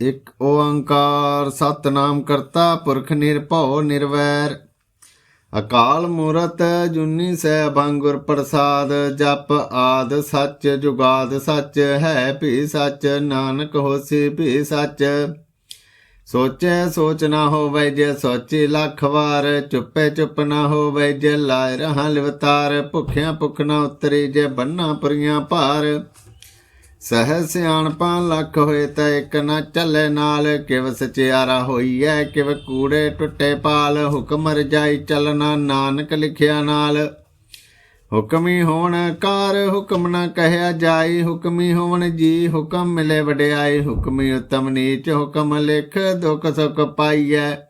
ਇੱਕ ਓੰਕਾਰ ਸਤਨਾਮ ਕਰਤਾ, ਪੁਰਖ ਨਿਰਭਉ ਨਿਰਵੈਰ। ਅਕਾਲ ਮੂਰਤ ਜੁਨੀ ਸੈਭੰ ਗੁਰ ਪ੍ਰਸਾਦ, ਜਪ ਆਦ ਸੱਚ, ਜੁਗਾਦ ਸੱਚ, ਹੈ ਭੀ ਸੱਚ, ਨਾਨਕ ਹੋਸੀ ਭੀ ਸੱਚ। ਸੋਚੈ ਸੋਚ ਨਾ ਹੋਵੇ ਜੇ ਸੋਚੀ ਲੱਖ ਵਾਰ, ਚੁੱਪੇ ਚੁੱਪ ਨਾ ਹੋਵੇ ਜੇ ਲਾਇ ਰਹਾ ਲਿਵਤਾਰ, ਭੁਖਿਆ ਭੁਖ ਨਾ ਉਤਰੀ ਜੇ ਬੰਨਾ ਪੁਰੀਆਂ ਭਾਰ। ਸਹਿ ਸਿਆਣਪਾਂ ਲੱਖ ਹੋਏ ਤਾਂ ਇੱਕ ਨਾ ਚੱਲੇ ਨਾਲ, ਕਿਵ ਸਚਿਆਰਾ ਹੋਈਐ, ਕਿਵ ਕੂੜੇ ਟੁੱਟੇ ਪਾਲ, ਹੁਕਮ ਰਜਾਈ ਚੱਲਣਾ ਨਾਨਕ ਲਿਖਿਆ ਨਾਲ। ਹੁਕਮੀ ਹੋਣ ਕਾਰ, ਹੁਕਮ ਨਾ ਕਹਿਆ ਜਾਈ, ਹੁਕਮੀ ਹੋਣ ਜੀ, ਹੁਕਮ ਮਿਲੇ ਵਡਿਆਈ, ਹੁਕਮੀ ਉਤਮ ਨੀਚ, ਹੁਕਮ ਲਿਖ ਦੁਖ ਸੁਖ ਪਾਈਐ।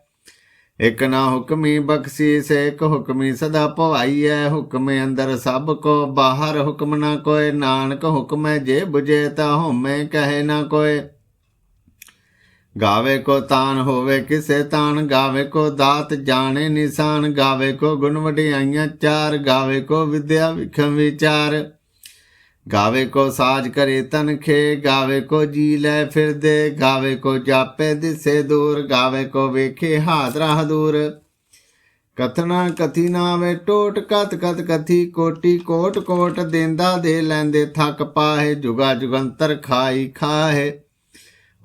ਇਕ ਨਾ ਹੁਕਮੀ ਬਖਸ਼ੀ ਸੇ ਇਕ ਹੁਕਮੀ ਸਦਾ ਭਵਾਈਐ ਹੁਕਮੇ ਅੰਦਰ ਸਭ ਕੋ, ਬਾਹਰ ਹੁਕਮ ਨਾ ਕੋਏ ਨਾਨਕ ਹੁਕਮੈ ਜੇ 부ਜੇ ਤਾ ਹਉਮੈ ਕਹੇ ਨਾ ਕੋਏ ਗਾਵੇ ਕੋ ਤਾਨ ਹੋਵੇ ਕਿਸੇ ਤਾਨ, ਗਾਵੇ ਕੋ ਦਾਤ ਜਾਣੇ ਨਿਸ਼ਾਨ। ਗਾਵੇ ਕੋ ਗੁਣ ਵਡਿਆਈਆਂ ਚਾਰ, ਗਾਵੇ ਕੋ ਵਿਦਿਆ ਵਿਖਮ ਵਿਚਾਰ। ਗਾਵੇ ਕੋ ਸਾਜ ਕਰੇ ਤਨਖੇ, ਗਾਵੇ ਕੋ ਜੀ ਲੈ ਫਿਰਦੇ, ਗਾਵੇ ਕੋ ਜਾਪੇ ਦਿਸੇ ਦੂਰ, ਗਾਵੇ ਕੋ ਵੇਖੇ ਹਾਦਰਾ ਹਦੂਰ। ਕਥਨਾ ਕਥੀ ਨਾਵੇ ਟੋਟ ਕਤ ਕਤ ਕਥੀ ਕੋਟੀ ਕੋਟ ਕੋਟ ਦੇਂਦਾ ਦੇ ਲੈਂਦੇ, ਥੱਕ ਪਾਹੇ, ਜੁਗਾ ਜੁਗੰਤਰ ਖਾਈ ਖਾਹੇ।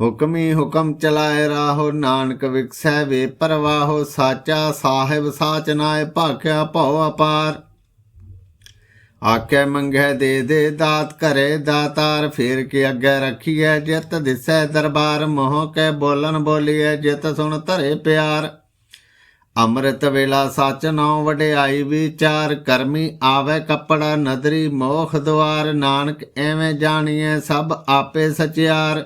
ਹੁਕਮੀ ਹੁਕਮ ਚਲਾਏ ਰਾਹੋ, ਨਾਨਕ ਵਿਕਸੈ ਵੇ ਪਰਵਾਹੋ, ਸਾਚਾ ਸਾਹਿਬ ਸਾਚ ਨਾਏ ਭਾਖਿਆ ਭਉ ਅਪਾਰ। ਆਕੇ ਮੰਗੇ ਦੇ ਦੇ ਦਾਤ ਕਰੇ ਦਾਤਾਰ, ਫੇਰ ਕੇ ਅੱਗੇ ਰੱਖੀਐ ਜਿਤ, ਦਿਸੈ ਦਰਬਾਰ, ਮੋਹ ਕੇ ਬੋਲਨ ਬੋਲੀਐ ਜਿਤ, ਸੁਣ ਧਰੇ ਪਿਆਰ। ਅੰਮ੍ਰਿਤ ਵੇਲਾ ਸੱਚ ਨੌ ਵਡਿਆਈ ਵਿਚਾਰ, ਕਰਮੀ ਆਵੇ ਕੱਪੜਾ ਨਦਰੀ ਮੋਖ ਦੁਆਰ, ਨਾਨਕ ਐਵੇਂ ਜਾਣੀਐ ਸਭ ਆਪੇ ਸਚਿਆਰ।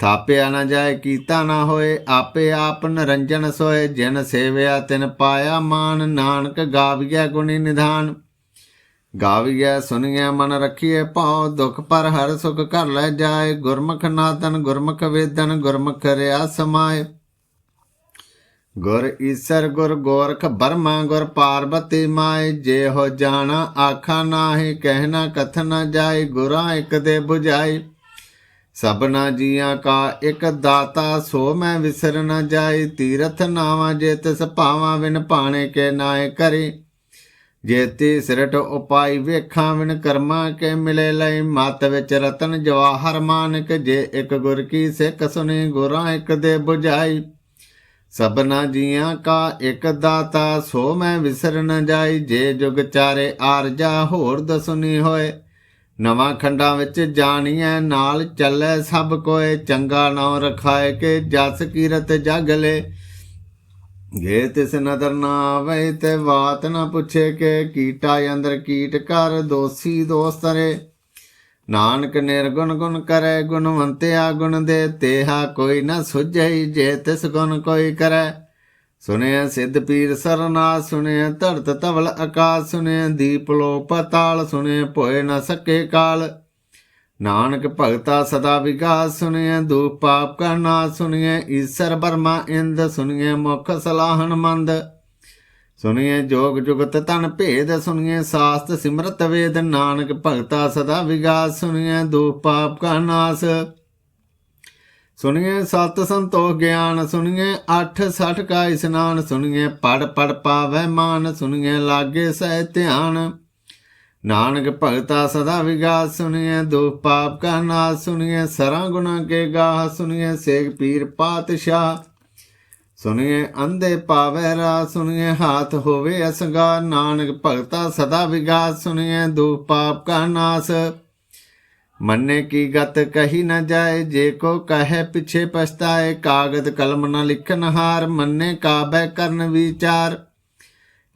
ਥਾਪਿਆ ਨਾ ਜਾਏ ਕੀਤਾ ਨਾ ਹੋਏ, ਆਪੇ ਆਪ ਨਰੰਜਨ ਸੋਏ, ਜਿਨ ਸੇਵਿਆ ਤਿਨ ਪਾਇਆ ਮਾਨ, ਨਾਨਕ ਗਾਵੀਐ ਗੁਣੀ ਨਿਧਾਨ। ਗਾਵੀਐ ਸੁਣੀਐ ਮਨ ਰਖੀਐ ਭਾਉ, ਦੁਖ ਪਰ ਹਰ ਸੁਖ ਕਰ ਲੈ ਜਾਏ, ਗੁਰਮੁਖ ਨਾਦਨ, ਗੁਰਮੁਖ ਵੇਦਨ, ਗੁਰਮੁਖ ਰਿਆ ਸਮਾਏ। ਗੁਰ ਈਸਰ, ਗੁਰ ਗੋਰਖ ਬਰਮਾ, ਗੁਰ ਪਾਰਬਤੀ ਮਾਏ ਜੇ ਹੋ ਜਾਣਾ ਆਖਾ ਨਾਹੀ ਕਹਿਣਾ ਕਥ ਨਾ ਜਾਏ, ਗੁਰਾਂ ਇੱਕ ਦੇ 부ਝਾਈ ਸਭਨਾ ਜੀਆਂ ਕਾ ਇੱਕ ਦਾਤਾ, ਸੋ ਮੈਂ ਵਿਸਰ ਨਾ ਜਾਈ ਤੀਰਥ ਨਾਵਾ ਜੇ ਤਿਸ ਭਾਵਾਂ ਵਿਨ ਭਾਣੇ ਕੇ ਨਾਏ ਕਰੀ। ਜੇਤੀ ਸਿਰਟ ਉਪਾਈ ਵੇਖਾਂ, ਵਿਣ ਕਰਮਾ ਕੇ ਮਿਲੇ ਲਈ। ਮਤ ਵਿੱਚ ਰਤਨ ਜਵਾਹਰ ਮਾਨਕ, ਜੇ ਇੱਕ ਗੁਰ ਕੀ ਸਿੱਖ ਸੁਣੀ ਗੁਰਾਂ ਇੱਕ ਦੇ 부ਝਾਈ ਸਭਨਾ ਜੀਆਂ ਕਾ ਇੱਕ ਦਾਤਾ, ਸੋ ਮੈਂ ਵਿਸਰ ਨ ਜਾਈ। ਜੇ ਜੁਗ ਚਾਰੇ ਆਰਜਾ, ਹੋਰ ਦਸੁਨੀ ਹੋਏ। ਨਵਾਂ ਖੰਡਾਂ ਵਿੱਚ ਜਾਣੀਐ, ਨਾਲ ਚੱਲੇ ਸਭ ਕੋਏ। ਚੰਗਾ ਨਾਮ ਰਖਾਏ ਕੇ, ਜਸ ਕੀਰਤ ਜਗ ਲੈ। ਗੇ ਤਿਸ ਨਦਰ ਨਾ ਆਵੇ ਤੇ ਬਾਤ ਨਾ ਪੁੱਛੇ ਕਿ ਕੀਟਾ ਅੰਦਰ ਕੀਟ ਕਰ ਦੋਸੀ ਦੋਸਤਰੇ ਨਾਨਕ ਨਿਰਗੁਣ ਗੁਣ ਕਰੇ, ਗੁਣਵੰਤਿਆ ਗੁਣ ਦੇ ਤੇਹਾ ਕੋਈ ਨਾ ਸੁਝਈ ਜੇ ਤਿਸ ਗੁਣ ਕੋਈ ਕਰੈ। ਸੁਨਿਆ ਸਿੱਧ ਪੀਰ ਸਰਨਾ ਸੁਨਿਆ ਧਰਤ ਤਵਲ ਆਕਾਸ ਸੁਨਿਆ ਦੀਪ ਲੋ ਪਤਾਲ ਸੁਨਿਆ ਭੋਏ ਨਾ ਸਕੇ ਕਾਲ। ਨਾਨਕ ਭਗਤਾ ਸਦਾ ਵਿਗਾਸ ਸੁਨਿਆ ਦੂਪ ਪਾਪ ਕਾ ਨਾਸ ਸੁਨਿਆ ਈਸ਼ਰ ਬਰਮਾ ਇੰਦ ਸੁਨਿਆ ਮੁਖ ਸਲਾਹਨ ਮੰਦ। ਸੁਨਿਆ ਜੋਗ ਜੁਗਤ ਤਨ ਭੇਦ ਸੁਨਿਆ ਸਾਸਤ ਸਿਮਰਤ ਵੇਦ, ਨਾਨਕ ਭਗਤਾ ਸਦਾ ਵਿਗਾਸ ਸੁਨਿਆ ਦੂਪ ਪਾਪ ਕਾ ਨਾਸ। ਸੁਣੀਏ ਸਤ ਸੰਤੋਖ ਗਿਆਨ ਸੁਣੀਏ ਅੱਠ ਸਠ ਕਾ ਇਸਨਾਨ ਸੁਣੀਏ ਪੜ ਪੜ ਪਾਵੈ ਮਾਨ ਸੁਣੀਏ ਲਾਗੇ ਸਹਿ ਧਿਆਨ। ਨਾਨਕ ਭਗਤਾ ਸਦਾ ਵਿਗਾਸ ਸੁਣੀਏ ਦੁਖ ਪਾਪ ਕਾ ਨਾਸ ਸੁਣੀਏ ਸਰਾਂ ਗੁਨਾ ਕੇ ਗਾਹ ਸੁਣੀਏ ਸੇਖ ਪੀਰ ਪਾਤਸ਼ਾਹ ਸੁਣੀਏ ਅੰਧੇ ਪਾਵੈ ਰਾ ਸੁਣੀਏ ਹਾਥ ਹੋਵੇ ਅਸਗਾ ਨਾਨਕ ਭਗਤਾ ਸਦਾ ਵਿਗਾਸ ਸੁਣੀਏ ਦੁਖ ਪਾਪ ਕਾ ਨਾਸ ਮੰਨੇ ਕੀ ਗਤ ਕਹੀ ਨਾ ਜਾਏ, ਜੇ ਕੋ ਕਹੈ ਪਿਛੇ ਪਛਤਾਏ, ਕਾਗਦ ਕਲਮ ਨਾ ਲਿਖਨ ਹਾਰ, ਮੰਨੇ ਕਾਬੈ ਕਰਨ ਵਿਚਾਰ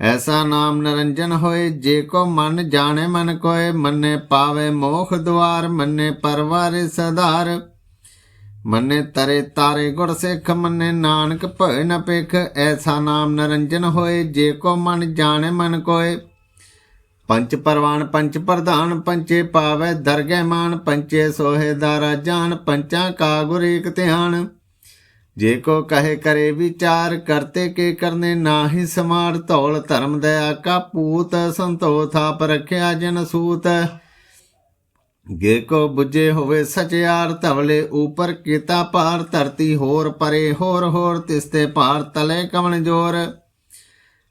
ਐਸਾ ਨਾਮ ਨਰੰਜਨ ਹੋਏ, ਜੇ ਕੋ ਮਨ ਜਾਣੇ, ਮਨ ਕੋਏ, ਮੰਨੇ ਪਾਵੇ ਮੋਖ ਦੁਆਰ, ਮੰਨੇ ਪਰਵਾਰੇ ਸਧਾਰ ਮੰਨੇ ਤਰੇ ਤਾਰੇ ਗੁਰ ਸਿੱਖ, ਮੰਨੇ ਨਾਨਕ ਭਏ ਨ ਪੇਖ ਐਸਾ ਨਾਮ ਨਰੰਜਨ ਹੋਏ, ਜੇ ਕੋ ਮਨ ਜਾਣੇ, ਮਨ ਕੋਏ। ਪੰਚ ਪਰਵਾਨ, ਪੰਚ ਪ੍ਰਧਾਨ, ਪੰਚੇ ਪਾਵੇ ਦਰਗਹਿ ਮਾਨ ਪੰਚੇ ਸੋਹੇ ਦਾਰਾ ਜਾਨ, ਪੰਚਾਂ ਕਾ ਗੁਰ ਏਕ ਧਿਆਨ। ਜੇ ਕੋ ਕਹੇ ਕਰੇ ਵਿਚਾਰ ਕਰਤੇ ਕੇ ਕਰਨੇ ਨਾਹੀ ਸਮਾਰ ਧੌਲ ਧਰਮ ਦਇਆ ਕਾ ਪੂਤ ਸੰਤੋ ਥਾਪ ਰਖਿਆ ਜਨ ਸੂਤ। ਜੇ ਕੋ ਬੁਝੇ ਹੋਵੇ ਸਚਿਆਰ ਧਵਲੇ ਉਪਰ ਕੀਤਾ ਪਾਰ ਧਰਤੀ ਹੋਰ ਪਰੇ ਹੋਰ ਹੋਰ ਤਿਸਤੇ ਪਾਰ ਤਲੇ ਕਵਣ ਜੋਰ।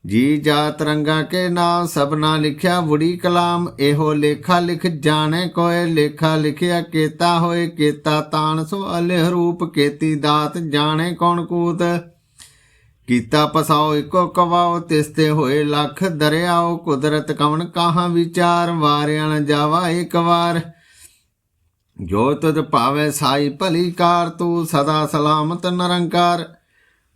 ਜੀ ਜਾਤ ਰੰਗਾ ਕੇ ਨਾਮ ਸਭਨਾ ਲਿਖਿਆ, ਬੁੜੀ ਕਲਾਮ ਇਹੋ ਲੇਖਾ ਲਿਖ, ਜਾਣੇ ਕੋਏ ਲੇਖਾ ਲਿਖਿਆ, ਕੇਤਾ ਹੋਏ ਕੀਤਾ ਤਾਨ ਸੋ ਅਲਿਹ ਰੂਪ ਕੀਤੀ ਦਾਤ, ਜਾਣੇ ਕੌਣ ਕੂਤ? ਕੀਤਾ ਪਸਾਓ ਇੱਕੋ ਕਵਾਓ ਤਿਸਤੇ ਹੋਏ ਲੱਖ, ਦਰਿਆਓ ਕੁਦਰਤ ਕਵਣ ਕਾਹਾਂ ਵਿਚਾਰ? ਵਾਰਿਆ ਨ ਜਾਵਾ ਇੱਕ ਵਾਰ। ਜੋ ਤੁਧ ਭਾਵੇ ਸਾਈ ਭਲੀ ਕਾਰ, ਤੂੰ ਸਦਾ ਸਲਾਮਤ ਨਿਰੰਕਾਰ।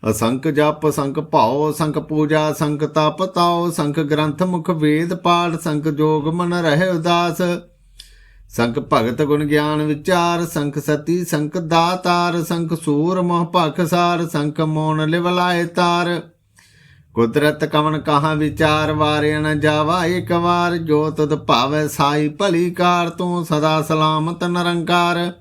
ਅਸੰਖ ਜਪ ਸੰਖ ਭਾਉ ਸੰਖ ਪੂਜਾ ਸੰਖ ਤਪ ਤਾਉ ਸੰਖ ਗ੍ਰੰਥ ਮੁਖ ਵੇਦ ਪਾਠ ਸੰਖ ਜੋਗ ਮਨ ਰਹੇ ਉਦਾਸ। ਸੰਖ ਭਗਤ ਗੁਣ ਗਿਆਨ ਵਿਚਾਰ ਸੰਖ ਸਤੀ ਸੰਖ ਦਾਤਾਰ ਸੰਖ ਸੂਰ ਮੋਹ ਭਖਸਾਰ ਸੰਖ ਮੋਨ ਲਿਵਲਾਏ ਤਾਰ। ਕੁਦਰਤ ਕਵਨ ਕਹਾ ਵਿਚਾਰ ਵਾਰੇ ਨ ਜਾਵਾ ਇੱਕ ਵਾਰ, ਜੋ ਤੁਧ ਭਾਵੇ ਸਾਈ ਭਲੀ ਕਾਰ, ਤੂੰ ਸਦਾ ਸਲਾਮਤ ਨਿਰੰਕਾਰ।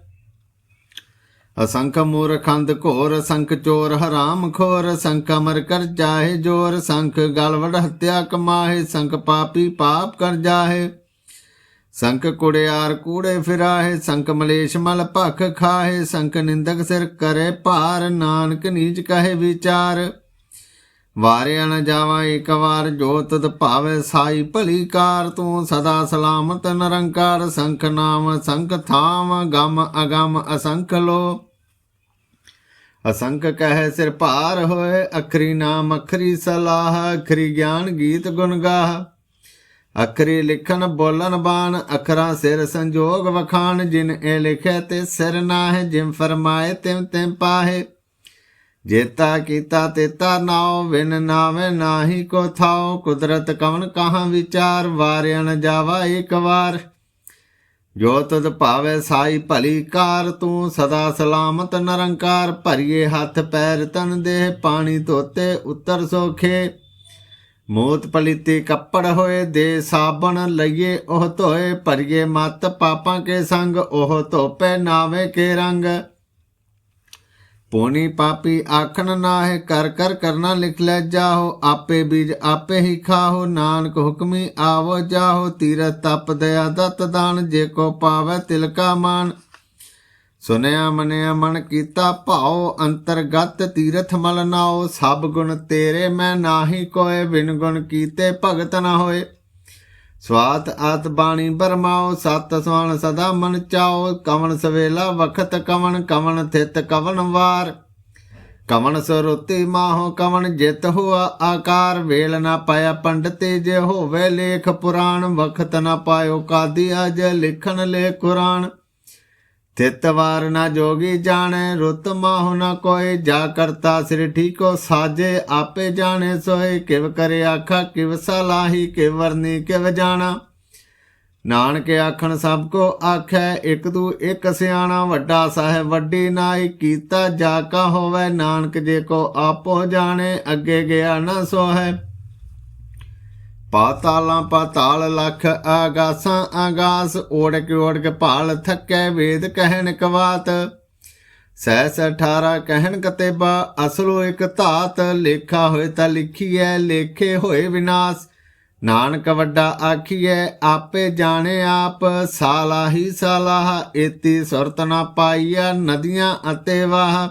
ਅਸੰਖ ਮੂਰਖੰਦ ਘੋਰ ਸੰਖ ਚੋਰ ਹਰਾਮ ਖੋਰ ਸੰਖ ਅਮਰ ਕਰ ਜਾਹੇ ਜੋਰ ਸੰਖ ਗਲਵੜ ਹੱਤਿਆ ਕਮਾਹੇ ਸੰਖ ਪਾਪੀ ਪਾਪ ਕਰ ਜਾਹੇ। ਸੰਖ ਕੁੜਿਆਰ ਕੂੜੇ ਫਿਰਾਹੇ, ਸੰਖ ਮਲੇਸ਼ ਮਲ ਭਖ ਖਾਹੇ, ਸੰਖ ਨਿੰਦਕ ਸਿਰ ਕਰੇ ਭਾਰ, ਨਾਨਕ ਨੀਚ ਕਹੇ ਵਿਚਾਰ। ਵਾਰਿਆ ਨ ਜਾਵਾ ਇੱਕ ਵਾਰ ਜੋ ਤਦ ਭਾਵੇ ਸਾਈ, ਭਲੀ ਕਾਰ ਤੂੰ ਸਦਾ ਸਲਾਮਤ, ਨਿਰੰਕਾਰ ਸੰਖ ਨਾਮ, ਸੰਖ ਥਾਮ, ਗਮ ਅਗਮ ਅਸੰਖ ਲੋ। ਅਸੰਖ ਕਹਿ ਸਿਰ ਭਾਰ ਹੋਏ, ਅਖਰੀ ਨਾਮ, ਅਖਰੀ ਸਲਾਹ, ਅਖਰੀ ਗਿਆਨ ਗੀਤ ਗੁਣ ਗਾਹ। ਅਖਰੀ ਲਿਖਨ ਬੋਲਨ ਬਾਣ, ਅਖਰਾਂ ਸਿਰ ਸੰਜੋਗ ਵਖਾਣ, ਜਿਨ ਇਹ ਲਿਖੈ ਤੇ ਸਿਰ ਨਾਹਿ ਜਿਮ ਫਰਮਾਏ ਤਿਮ ਤਿਮ ਪਾਹੇ। ਜੇਤਾ ਕੀਤਾ ਤੇਤਾ ਨਾਉ ਵਿਨ ਨਾਵੇ ਨਾਹੀ ਕੋ ਥਾਉ ਕੁਦਰਤ ਕਵਨ ਕਹਾਂ ਵਿਚਾਰ, ਵਾਰਿਆ ਜਾਵਾ ਇੱਕ ਵਾਰ। ਜੋ ਤਦ ਭਾਵੇ ਸਾਈ ਭਲੀ ਕਾਰ, ਤੂੰ ਸਦਾ ਸਲਾਮਤ ਨਿਰੰਕਾਰ। ਭਰੀਏ ਹੱਥ ਪੈਰ ਤਨ ਦੇ ਪਾਣੀ ਧੋਤੇ ਉੱਤਰ ਸੋਖੇ। ਮੋਤ ਪਲੀਤੀ ਕੱਪੜ ਹੋਏ, ਦੇ ਸਾਬਣ ਲਈਏ, ਉਹ ਧੋਏ। ਭਰੀਏ ਮਤ ਪਾਪਾਂ ਕੇ ਸੰਗ, ਉਹ ਧੋਪੇ ਨਾਵੇ ਕੇ ਰੰਗ। ਪੋਨੀ ਪਾਪੀ ਆਖਣ ਨਾਹਿ ਕਰ ਕਰ ਕਰਨਾ ਲਿਖ ਲੈ ਜਾਹੋ, ਆਪੇ ਬੀਜ ਆਪੇ ਹੀ ਖਾਹੋ, ਨਾਨਕ ਹੁਕਮੀ ਆਵੋ ਜਾਹੋ, ਤੀਰਥ ਤਪ ਦਇਆ ਦਤ ਦਾਨ, ਜੇ ਕੋ ਪਾਵੇ ਤਿਲਕਾ ਮਾਨ। ਸੁਨਿਆ ਮਨਿਆ ਮਨ ਕੀਤਾ ਭਾਉ, ਅੰਤਰਗਤ ਤੀਰਥ ਮਲ ਨਾਓ ਸਭ ਗੁਣ ਤੇਰੇ ਮੈਂ ਨਾਹੀ ਕੋਏ, ਬਿਨ ਗੁਣ ਕੀਤੇ ਭਗਤ ਨਾ ਹੋਏ। ਸਵਾਤ ਆਤ ਬਾਣੀ ਬਰਮਾਓ, ਸਤ ਸਵਣ ਸਦਾ ਮਨ ਚਾਓ, ਕਵਣ ਸਵੇਲਾ ਵਖਤ ਕਵਣ ਕਵਣ ਥਿਤ ਕਵਣ ਵਾਰ। ਕਵਣ ਸਰੁਤੀ ਮਾਹੋ, ਕਵਣ ਜਿਤ ਹੁਆ ਆਕਾਰ। ਵੇਲ ਨਾ ਪਾਇਆ ਪੰਡਤੇ ਜੇ ਹੋਵੇ ਲੇਖ ਪੁਰਾਣ, ਵਖਤ ਨਾ ਪਾਇਓ ਕਾਦੀ ਅਜ ਲਿਖਣ ਲੇ ਕੁਰਾਨ। ਤਿਤ ਨਾ ਜੋਗੀ ਜਾਣੇ, ਰੁੱਤ ਮਾਹੁ ਨਾ ਕੋਏ ਜਾ ਕਰਤਾ ਸਿਰ ਠੀਕੋ ਸਾਜੇ, ਆਪੇ ਜਾਣੇ ਸੋਏ ਕਿਵ ਕਰੇ ਆਖਾ, ਕਿਵ ਸਲਾਹੀ ਕਿਵ ਵਰਨੀ, ਕਿਵ ਜਾਣਾ। ਨਾਨਕ ਆਖਣ ਸਭ ਕੋ ਆਖੈ, ਇੱਕ ਤੂ ਇੱਕ ਸਿਆਣਾ, ਵੱਡਾ ਸਾਹਿਬ ਵੱਡੀ ਨਾਈ, ਕੀਤਾ ਜਾ ਕਾ ਹੋਵੇ, ਨਾਨਕ ਜੇ ਕੋ ਆਪੋ ਜਾਣੇ, ਅੱਗੇ ਗਿਆ ਨਾ ਸੋਹੈ। ਪਾਤਾਲਾਂ ਪਾਤਾਲ ਲਖ ਆਗਾਸਾਂ ਆਗਾਸ ਓੜ ਓੜਕ ਓੜ ਕੇ ਭਾਲ ਥੱਕੈ ਵੇਦ ਕਹਿਣ ਕਵਾਤ। ਸਹਿਸ 18 ਕਹਿਣ ਕਤੇਬਾ, ਅਸਲੋ ਇੱਕ ਧਾਤ, ਲੇਖਾ ਹੋਏ ਤਾਂ ਲਿਖੀਐ, ਲੇਖੇ ਹੋਏ ਵਿਨਾਸ਼। ਨਾਨਕ ਵੱਡਾ ਆਖੀਐ, ਆਪੇ ਜਾਣੇ ਆਪ, ਸਾਲਾਹੀ ਸਾਲਾਹ, ਏਤੀ ਸੁਰਤ ਨਾ ਪਾਈਆ ਨਦੀਆਂ ਅਤੇ ਵਾਹ।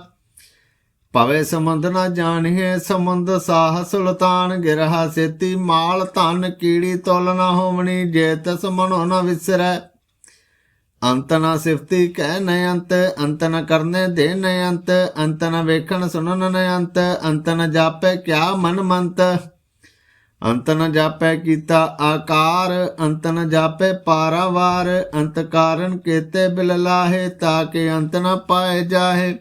ਪਵੇ ਸਮੁੰਦ ਨਾ ਜਾਣੀਏ ਸਮੁੰਦ ਸਾਹ ਸੁਲਤਾਨ ਗਿਰਹਾ ਸੇਤੀ ਮਾਲ ਧਨ, ਕੀੜੀ ਤੋਲ ਨਾ ਹੋਵਣੀ, ਜੇ ਤਸ ਮਨੋ ਨਾ ਵਿਸਰੈ। ਅੰਤ ਨਾ ਸਿਫਤੀ ਕਹਿ ਨ ਅੰਤ ਅੰਤ ਨ ਕਰਨੇ ਦੇ ਨ ਅੰਤ ਅੰਤ ਨ ਵੇਖਣ ਸੁਣਨ ਨ ਅੰਤ ਅੰਤ ਨ ਜਾਪੈ ਕਿਆ ਮਨ ਮੰਤ। ਅੰਤ ਨ ਜਾਪੈ ਕੀਤਾ ਆਕਾਰ, ਅੰਤ ਨ ਜਾਪੈ ਪਾਰਾਵਾਰ, ਅੰਤ ਕਾਰਨ ਕੇਤੇ ਬਿਲ ਲਾਹੇ ਤਾਕੇ ਅੰਤ ਨ ਪਾਏ ਜਾਹੇ।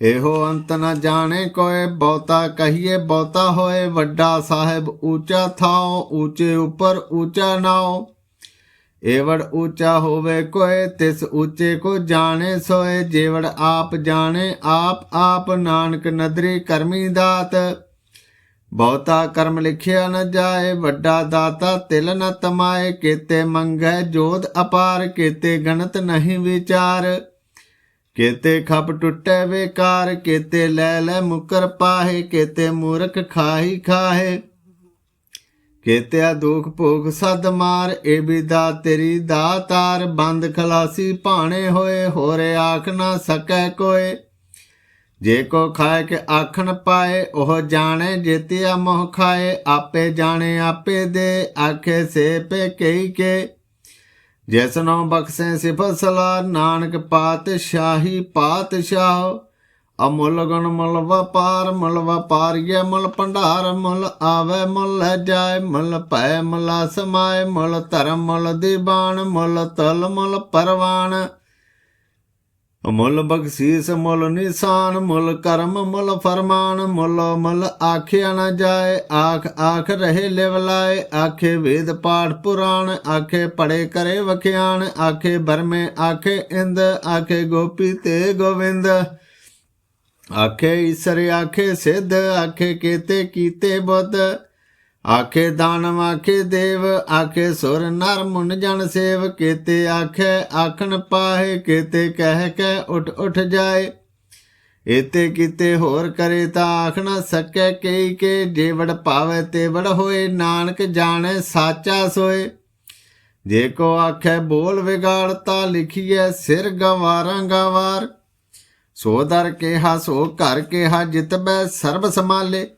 ਇਹੋ ਅੰਤ ਨ ਜਾਣੇ ਕੋਏ ਬਹੁਤਾ ਕਹੀਏ ਬਹੁਤਾ ਹੋਏ ਵੱਡਾ ਸਾਹਿਬ ਉੱਚਾ ਥਾਉ ਉੱਚੇ ਉੱਪਰ ਉੱਚਾ ਨਾਉ। ਏਵੜ ਉੱਚਾ ਹੋਵੇ ਕੋਏ ਤਿਸ ਉੱਚੇ ਕੋ ਜਾਣੇ ਸੋਏ, ਜੇਵੜ ਆਪ ਜਾਣੇ ਆਪ ਆਪ ਨਾਨਕ ਨਦਰੀ ਕਰਮੀ ਦਾਤ। ਬਹੁਤਾ ਕਰਮ ਲਿਖਿਆ ਨ ਜਾਏ, ਵੱਡਾ ਦਾਤਾ ਤਿਲ ਨ ਤਮਾਏ, ਕੀਤੇ ਮੰਗੈ ਜੋਧ ਅਪਾਰ, ਕੀਤੇ ਗਣਤ ਨਹੀਂ ਵਿਚਾਰ। ਕੀਤੇ ਖਪ ਟੁੱਟੈ ਬੇਕਾਰ, ਕੀਤੇ ਲੈ ਲੈ ਮੁਕਰ ਪਾਹੇ, ਕੀਤੇ ਮੂਰਖ ਖਾਹੀ ਖਾਹੇ। ਕੀਤਿਆ ਦੁਖ ਭੋਗ ਸਦ ਮਾਰ, ਏ ਬਿਦਾ ਤੇਰੀ ਦਾਤਾਰ। ਬੰਦ ਖਲਾਸੀ ਭਾਣੇ ਹੋਏ, ਹੋਰੇ ਆਖ ਨਾ ਸਕੈ ਕੋਏ। ਜੇ ਕੋ ਖਾਏ ਕੇ ਆਖਣ ਪਾਏ, ਉਹ ਜਾਣੇ ਜੇਤਿਆ ਮੋਹ ਖਾਏ। ਆਪੇ ਜਾਣੇ ਆਪੇ ਦੇ, ਆਖੇ ਸੇ ਪੇ ਕਈ ਕੇ। ਜਿਸਨੋ ਬਖਸ਼ੇ ਸਿਫਤ ਸਲਾ ਨਾਨਕ ਪਾਤਸ਼ਾਹੀ ਪਾਤਸ਼ਾਹ। ਅਮੁੱਲ ਗੁਣ ਮੁੱਲ ਵਪਾਰ, ਮੁੱਲ ਵਪਾਰੀਏ ਮੁੱਲ ਭੰਡਾਰ, ਮੁੱਲ ਆਵੇ ਮੁੱਲ ਲੈ ਜਾਏ, ਮੁੱਲ ਭੈ ਮੁੱਲ ਸਮਾਏ ਮੁੱਲ ਧਰਮ ਮੁੱਲ ਦੀਬਾਨ ਮੁੱਲ ਤਲ ਮੁੱਲ ਪਰਵਾਨ। ਮੁੱਲ ਬਖਸ਼ੀਸ, ਮੁੱਲ ਨਿਸ਼ਾਨ, ਮੁੱਲ ਕਰਮ, ਮੁੱਲ ਫਰਮਾਨ, ਮੁੱਲ ਮੁੱਲ ਆਖਿਆ ਨਾ ਜਾਏ। ਆਖ ਆਖ ਰਹੇ ਲਿਵਲਾਏ ਆਖੇ ਵੇਦ ਪਾਠ ਪੁਰਾਣ, ਆਖੇ ਪੜੇ ਕਰੇ ਵਖਿਆਣ, ਆਖੇ ਬਰਮੇ, ਆਖੇ ਇੰਦ, ਆਖੇ ਗੋਪੀ ਤੇ ਗੋਵਿੰਦ। ਆਖੇ ਈਸਰ, ਆਖੇ ਸਿੱਧ, ਆਖੇ ਕੀਤੇ ਕੀਤੇ ਬੁੱਧ। ਆਖੇ ਦਾਨਵ, ਆਖੇ ਦੇਵ, ਆਖੇ ਸੁਰ, ਨਰ ਮੁਨ ਜਨ ਸੇਵ, ਕੀਤੇ ਆਖੇ, ਆਖਣ ਪਾਹੇ, ਕੀਤੇ ਕਹਿ ਕੇ ਉਠ ਉਠ ਜਾਏ। ਇਤੇ ਕਿਤੇ ਹੋਰ ਕਰੇ ਤਾਂ ਆਖ ਨਾ ਸਕੈ ਕਈ ਕੇ ਜੇਵੜ ਪਾਵੇ ਤੇ ਵੜ ਹੋਏ, ਨਾਨਕ ਜਾਣੈ ਸਾਚਾ ਸੋਏ। ਜੇ ਕੋ ਆਖੇ ਬੋਲ ਵਿਗਾੜਤਾ ਲਿਖੀਐ ਸਿਰ ਗਵਾਰਾਂ ਗਵਾਰ। ਸੋ ਦਰ ਕਿਹਾ, ਸੋ ਘਰ ਕਿਹਾ ਜਿਤਬੈ ਸਰਬ ਸਮਾਲੇ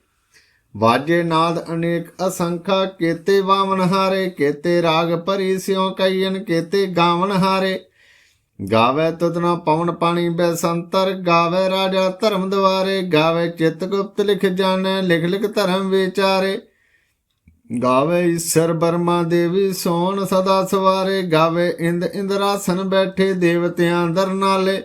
ਵਾਜੇ ਨਾਦ ਅਨੇਕ ਅਸੰਖਾ, ਕੇਤੇ ਵਾਵਨ ਹਾਰੇ, ਕੇਤੇ ਰਾਗ ਭਰੀ ਸਿਉ ਕਈਨ ਕੇਤੇ ਗਾਵਨ ਹਾਰੇ। ਗਾਵੇ ਤੁਤਨਾ ਪਵਨ ਪਾਣੀ ਬੈਸੰਤਰ, ਗਾਵੇ ਰਾਜਾ ਧਰਮ ਦਵਾਰੇ, ਗਾਵੇ ਚਿਤ ਗੁਪਤ ਲਿਖ ਜਾਣੈ, ਲਿਖ ਲਿਖ ਧਰਮ ਵਿਚਾਰੇ। ਗਾਵੇ ਈਸ਼ਰ ਬਰਮਾ ਦੇਵੀ ਸੋਣ ਸਦਾ ਸਵਾਰੇ, ਗਾਵੇ ਇੰਦ ਇੰਦਰਾਸਨ ਬੈਠੇ ਦੇਵਤਿਆਂ ਦਰ ਨਾਲੇ।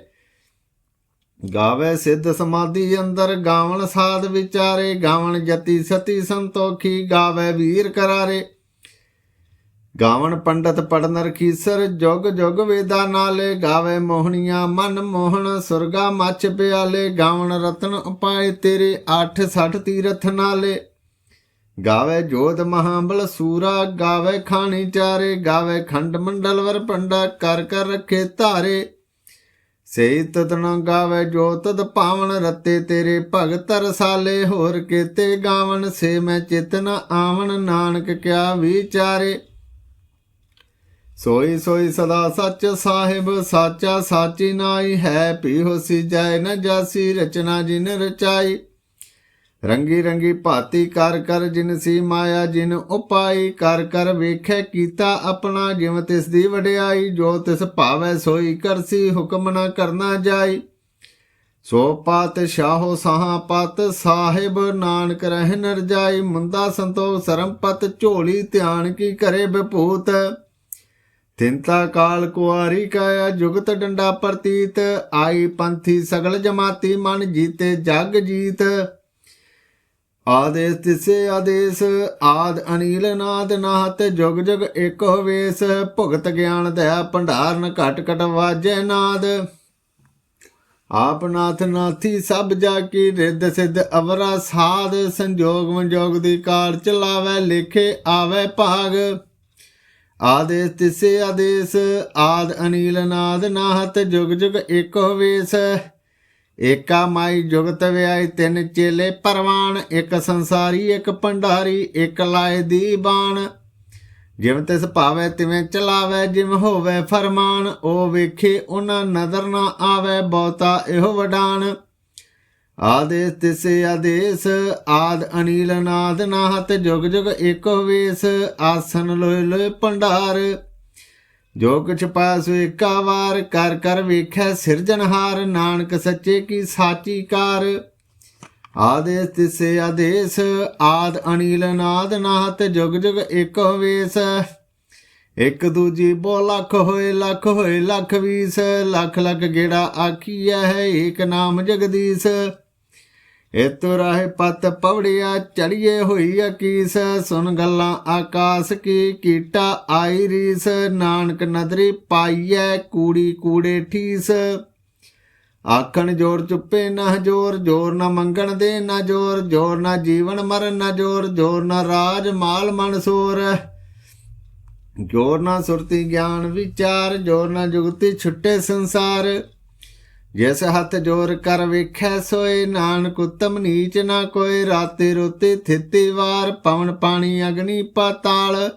ਗਾਵੇ ਸਿੱਧ ਸਮਾਧੀ ਅੰਦਰ, ਗਾਵਣ ਸਾਧ ਵਿਚਾਰੇ, ਗਾਵਣ ਜਤੀ ਸਤੀ ਸੰਤੋਖੀ, ਗਾਵੇ ਵੀਰ ਕਰਾਰੇ। ਗਾਵਣ ਪੰਡਤ ਪੜਨ ਰਖੀਸਰ ਜੁਗ ਜੁਗ ਵੇਦਾ ਨਾਲੇ, ਗਾਵੇ ਮੋਹਣੀਆਂ ਮਨ ਮੋਹਣ, ਸੁਰਗਾ ਮੱਚ ਪਿਆਲੇ, ਗਾਵਣ ਰਤਨ ਉਪਾਏ ਤੇਰੇ 8 60 ਤੀਰਥ ਨਾਲੇ। ਗਾਵੇ ਜੋਤ ਮਹਾਬਲ ਸੂਰਾ, ਗਾਵੇ ਖਾਣੀ ਚਾਰੇ, ਗਾਵੇ ਖੰਡ ਮੰਡਲ ਵਰ ਪੰਡਾ ਕਰ ਕਰ ਰੱਖੇ ਧਾਰੇ। ਸਈ ਤਤਨ ਗਾਵੇ ਜੋ ਤਦ ਪਾਵਨ ਰਤੇ ਤੇਰੇ ਭਗਤ ਰਸਾਲੇ, ਹੋਰ ਕੀਤੇ ਗਾਵਨ ਸੇ ਮੈਂ ਚਿਤਨ ਆਵਣ, ਨਾਨਕ ਕਿਆ ਵਿਚਾਰੇ। ਸੋਈ ਸੋਈ ਸਦਾ ਸੱਚ ਸਾਹਿਬ, ਸਾਚਾ ਸਾਚੀ ਨਾਈ ਹੈ ਪੀ ਹੋਸੀ ਜੈ ਨ ਜਾਸੀ, ਰਚਨਾ ਜਿਨ ਰਚਾਈ। ਰੰਗੀ ਰੰਗੀ ਭਾਤੀ ਕਰ ਕਰ ਜਿਨ ਸੀ ਮਾਇਆ, ਜਿਨ ਉਪਾਈ ਕਰ ਕਰ ਵੇਖੈ ਕੀਤਾ ਆਪਣਾ, ਜਿਵ ਤਿਸ ਦੀ ਵਡਿਆਈ, ਜੋ ਤਿਸ ਭਾਵੈ ਸੋਈ ਕਰਸੀ ਹੁਕਮ ਨਾ ਕਰਨਾ ਜਾਈ। ਸੋ ਪਾਤ ਸ਼ਾਹੋ ਸਾਹਾ ਪਤ ਸਾਹਿਬ, ਨਾਨਕ ਰਹਿ ਨਰ ਜਾਈ। ਮੁੰਦਾ ਸੰਤੋਖ ਸਰਮਪਤ ਝੋਲੀ, ਧਿਆਨ ਕੀ ਕਰੇ ਬਪੂਤ। ਤਿੰਤਾ ਕਾਲ ਕੁਆਰੀ ਕਾਇਆ, ਜੁਗਤ ਡੰਡਾ ਪ੍ਰਤੀਤ। ਆਈ ਪੰਥੀ ਸਗਲ ਜਮਾਤੀ, ਮਨ ਜੀਤੇ ਜਗ ਜੀਤ। ਆਦੇਸ ਤਿਸੇ ਆਦੇਸ, ਆਦ ਅਨੀਲ ਨਾਦ ਨਾਹਤ, ਜੁਗ ਜੁਗ ਏਕ ਹੋਵੇਸ, ਭੁਗਤ ਗਿਆਨ ਦਇਆ ਭੰਡਾਰਨ ਘਟ ਘਟ ਵਾਜੈ ਨਾਦ। ਆਪ ਨਾਥ ਨਾਥੀ ਸਭ ਜਾ ਕੀ ਰਿੱਧ ਸਿੱਧ ਅਵਰਾ ਸਾਧ, ਸੰਜੋਗ ਮਨਜੋਗ ਦੀ ਕਾਰ ਚਲਾਵੇ, ਲਿਖੇ ਆਵੇ ਭਾਗ। ਆਦੇਸ ਤਿਸੇ ਆਦੇਸ, ਆਦ ਅਨੀਲ ਨਾਦ ਨਾਹਤ, ਜੁਗ ਜੁਗ ਏਕ ਹੋਵੇਸ ਏਕਾ ਮਾਈ ਜੁਗਤ ਵਿਆਈ ਤਿੰਨ ਚੇਲੇ ਪਰਵਾਨ, ਇੱਕ ਸੰਸਾਰੀ, ਇੱਕ ਭੰਡਾਰੀ, ਇੱਕ ਲਾਏ ਦੀ ਬਾਣ। ਜਿਵੇਂ ਤਿਸ ਭਾਵੇ ਤਿਵੇਂ ਚਲਾਵੇ, ਜਿਵੇਂ ਹੋਵੇ ਫਰਮਾਨ, ਉਹ ਵੇਖੇ ਉਹਨਾਂ ਨਜ਼ਰ ਨਾ ਆਵੇ, ਬਹੁਤਾ ਇਹੋ ਵਡਾਨ। ਆਦੇਸ ਤਿਸੇ ਆਦੇਸ, ਆਦ ਅਨੀਲ ਨਾਦ ਨਾਹਤ, ਜੁਗ ਜੁਗ ਏਕ ਵੇਸ, ਆਸਨ ਲੋਏ ਲੋਏ ਭੰਡਾਰ। ਜੋ ਕੁਛ ਪਾਸੁ ਏਕਾ ਵਾਰ ਕਰ ਕਰ ਵੇਖੈ ਸਿਰਜਣਹਾਰ ਨਾਨਕ ਸੱਚੇ ਕੀ ਸਾਚੀ ਕਾਰ। ਆਦੇਸ ਤਿਸੇ ਆਦੇਸ, ਆਦ ਅਨੀਲ ਨਾਦ ਨਾਹਤ, ਜੁਗ ਜੁਗ ਏਕ ਹੋਵੇਸ ਇੱਕ ਦੂਜੀ ਬੋ ਲੱਖ ਹੋਏ ਲੱਖ ਹੋਏ ਲੱਖ ਵੀਸ। ਲੱਖ ਲੱਖ ਗੇੜਾ ਆਖੀਐ ਹੈ ਏਕ ਨਾਮ ਜਗਦੀਸ਼। ਇਤੁ ਰਾਹੇ ਪਤ ਪਵੜਿਆ ਚੜੀਏ ਹੋਈ ਅਕੀਸ ਸੁਨ ਗੱਲਾਂ ਆਕਾਸ ਕੀ, ਕੀਟਾ ਆਈ ਰੀਸ, ਨਾਨਕ ਨਦਰੀ ਪਾਈਐ ਕੂੜੀ ਕੂੜੇ ਠੀਸ। ਆਖਣ ਜੋਰ ਚੁੱਪੇ ਨਾ ਜੋਰ ਜੋਰ ਨਾ ਮੰਗਣ ਦੇ ਨਾ ਜੋਰ ਜੋਰ ਨਾ ਜੀਵਨ ਮਰਨ ਨਾ ਜੋਰ ਜੋਰ ਨਾ ਰਾਜ ਮਾਲ ਮਨਸੂਰ ਜੋਰ ਨਾ ਸੁਰਤੀ ਗਿਆਨ ਵਿਚਾਰ, ਜੋਰ ਨਾ ਜੁਗਤੀ ਛੁੱਟੇ ਸੰਸਾਰ। ਜਿਸ ਹੱਥ ਜੋਰ ਕਰ ਵੇਖੈ, ਸੋਏ ਨਾਨਕ ਉਤਮ ਨੀਚ ਨਾ ਕੋਈ ਰਾਤੇ ਰੋਤੇ ਥਿੱਤੀ ਵਾਰ, ਪਵਨ ਪਾਣੀ ਅਗਨੀ ਪਾਤਾਲ।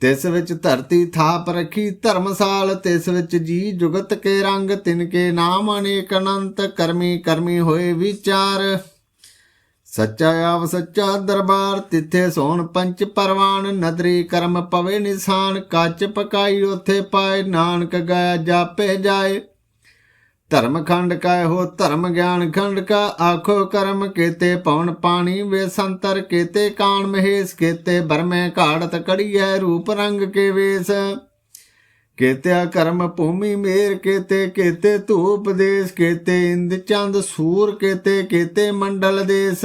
ਤਿਸ ਵਿੱਚ ਧਰਤੀ ਥਾਪ ਰਖੀ ਧਰਮਸਾਲ, ਤਿਸ ਵਿੱਚ ਜੀ ਜੁਗਤ ਕੇ ਰੰਗ, ਤਿਨ ਕੇ ਨਾਮ ਅਨੇਕ ਅਨੰਤ, ਕਰਮੀ ਕਰਮੀ ਹੋਏ ਵਿਚਾਰ। ਸੱਚਾ ਆਵ ਸੱਚਾ ਦਰਬਾਰ, ਤਿੱਥੇ ਸੋਣ ਪੰਚ ਪਰਵਾਨ, ਨਦਰੀ ਕਰਮ ਪਵੇ ਨਿਸ਼ਾਨ, ਕੱਚ ਪਕਾਈ ਉਥੇ ਪਾਏ, ਨਾਨਕ ਗਿਆ ਜਾਪੇ ਜਾਏ। ਧਰਮ ਖੰਡ ਕਾ ਹੋ ਧਰਮ ਗਿਆਨ ਖੰਡ ਕਾ, ਆਖੋ ਕਰਮ ਕੀਤੇ ਪਵਨ ਪਾਣੀ ਵੇ ਸੰਤਰ ਕੀਤੇ ਕਾਣ ਮਹੇਸ਼, ਕੀਤੇ ਬਰਮੇ ਘਾੜਤ ਕੜੀਐ ਰੂਪ ਰੰਗ ਕੇ ਵੇਸ। ਕੀਤਿਆ ਕਰਮ ਭੂਮੀ ਮੇਰ, ਕੀਤੇ ਕੀਤੇ ਧੂਪ ਦੇਸ, ਕੀਤੇ ਇੰਦ ਚੰਦ ਸੂਰ, ਕੀਤੇ ਕੀਤੇ ਮੰਡਲ ਦੇਸ।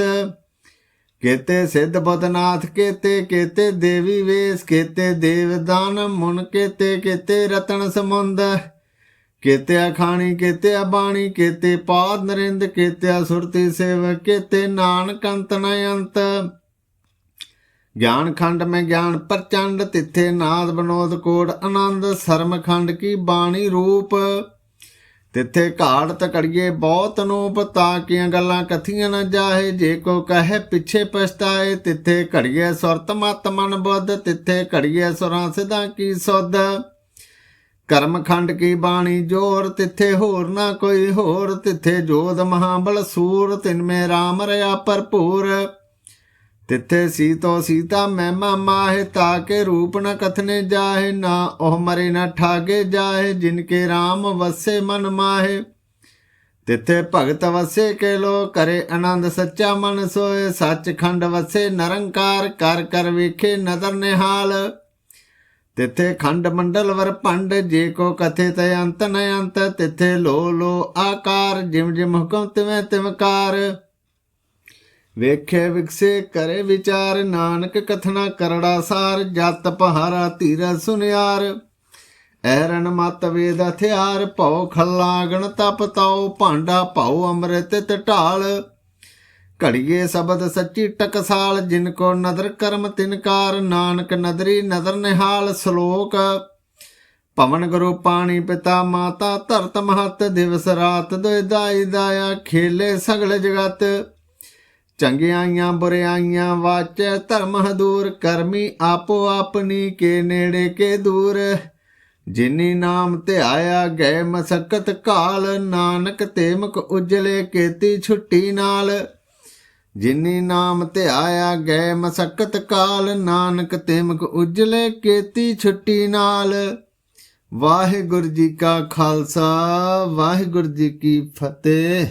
ਕੀਤੇ ਸਿੱਧ ਬਦਨਾਥ, ਕੀਤੇ ਕੀਤੇ ਦੇਵੀ ਵੇਸ, ਕੀਤੇ ਦੇਵਦਾਨ ਮੁਨ, ਕੀਤੇ ਕੀਤੇ ਰਤਨ ਸਮੁੰਦਰ ਕੇਤਿਆ ਖਾਣੀ, ਕੀਤਿਆ ਬਾਣੀ, ਕੇਤੇ ਪਾਦ ਨਰਿੰਦ, ਕੀਤਿਆ ਸੁਰਤੀ ਸੇਵ ਕੀਤੇ ਨਾਨਕ ਅੰਤ ਨ ਅੰਤ। ਗਿਆਨ ਖੰਡ ਮੈਂ ਗਿਆਨ ਪ੍ਰਚੰਡ, ਤਿੱਥੇ ਨਾਦ ਬਨੋਦ ਕੋੜ ਆਨੰਦ, ਸਰਮ ਖੰਡ ਕੀ ਬਾਣੀ ਰੂਪ। ਤਿੱਥੇ ਘਾੜ ਤਕੜੀਏ ਬਹੁਤ ਨੂਪ, ਤਾਂ ਕੀਆਂ ਗੱਲਾਂ ਕਥੀਆਂ ਨਾ ਜਾਹੇ, ਜੇ ਕੋ ਕਹੇ ਪਿੱਛੇ ਪਛਤਾਏ। ਤਿੱਥੇ ਘੜੀਏ ਸੁਰਤ ਮਤ ਮਨ ਬੁੱਧ, ਤਿੱਥੇ ਘੜੀਏ ਸੁਰਾਂ ਸਿਧਾਂ ਕੀ ਸੁਧ। ਕਰਮ ਖੰਡ ਕੀ ਬਾਣੀ ਜੋਰ, ਤਿੱਥੇ ਹੋਰ ਨਾ ਕੋਈ ਹੋਰ, ਤਿੱਥੇ ਜੋਦ ਮਹਾਬਲ ਸੂਰ, ਤਿਨ ਮੇ RAM ਰਿਆ ਭਰਪੂਰ। ਤਿੱਥੇ ਸੀਤੋ ਸੀਤਾ ਮਹਿਮਾ ਮਾਹੇ ਤਾਕੇ ਰੂਪ ਨ ਕਥਨੇ ਜਾਹੇ, ਨਾ ਉਹ ਮਰੇ ਨਾ ਠਾਗੇ ਜਾਹੇ, ਜਿਨ ਕੇ RAM ਵਸੇ ਮਨ ਮਾਹੇ। ਤਿੱਥੇ ਭਗਤ ਵਸੇ ਕੇ ਲੋ ਕਰੇ ਆਨੰਦ ਸੱਚਾ ਮਨ ਸੋਏ ਸੱਚਖੰਡ ਵਸੇ ਨਰੰਕਾਰ, ਕਰ ਕਰ ਵੇਖੇ ਨਦਰ ਨਿਹਾਲ। ਤਿੱਥੇ ਖੰਡ ਮੰਡਲ ਵਰ ਭੰਡ, ਜੇ ਕੋ ਕਥੇ ਤੇ ਅੰਤ ਨ ਅੰਤ, ਤਿੱਥੇ ਲੋ ਲੋ ਆਕਾਰ, ਜਿਮ ਜਿਮ ਹੁਕਮ ਤਿਵੇਂ ਤਿਵਕਾਰ ਵੇਖੇ ਵਿਕਸੇ ਕਰੇ ਵਿਚਾਰ, ਨਾਨਕ ਕਥਨਾ ਕਰੜਾ ਸਾਰ, ਜਤ ਪਹਾਰਾ ਧੀਰਾ ਸੁਨਿਆਰ। ਐਰਨ ਮਤ ਵੇਦ ਹਥਿਆਰ, ਭਉ ਖੱਲਾ ਗਣ ਤਪ ਤਾਉ, ਭਾਂਡਾ ਭਉ ਅੰਮ੍ਰਿਤ ਤੇ ਢਾਲ। ਘੜੀਏ ਸ਼ਬਦ ਸੱਚੀ ਟਕਸਾਲ, ਜਿਨ ਕੋ ਨਦਰ ਕਰਮ ਤਿਨਕਾਰ ਨਾਨਕ ਨਦਰੀ ਨਦਰ ਨਿਹਾਲ ਸ਼ਲੋਕ। ਪਵਨ ਗੁਰੂ ਪਾਣੀ ਪਿਤਾ ਮਾਤਾ, ਧਰਤ ਮਹਤ ਦਿਵਸ ਰਾਤ, ਦੁਇ ਦਾਈ ਦਾਇਆ ਖੇਲੇ ਸਗਲ ਜਗਤ। ਚੰਗਿਆਈਆਂ ਬੁਰਿਆਈਆਂ ਵਾਚੈ ਧਰਮ ਹਦੂਰ, ਕਰਮੀ ਆਪੋ ਆਪਣੀ ਕੇ ਨੇੜੇ ਕੇ ਦੂਰ। ਜਿਨੀ ਨਾਮ ਧਿਆਇਆ ਗਏ ਮਸਕਤ ਕਾਲ, ਨਾਨਕ ਤੇਮਕ ਉਜਲੇ ਕੇਤੀ ਛੁੱਟੀ ਨਾਲ। ਜਿਨੀ ਨਾਮ ਧਿਆਇਆ ਗਏ ਮਸਕਤ ਕਾਲ, ਨਾਨਕ ਤਿਮਕ ਉਜਲੇ ਕੀਤੀ ਛੁੱਟੀ ਨਾਲ। ਵਾਹਿਗੁਰੂ ਜੀ ਕਾ ਖਾਲਸਾ, ਵਾਹਿਗੁਰੂ ਜੀ ਕੀ ਫਤਿਹ।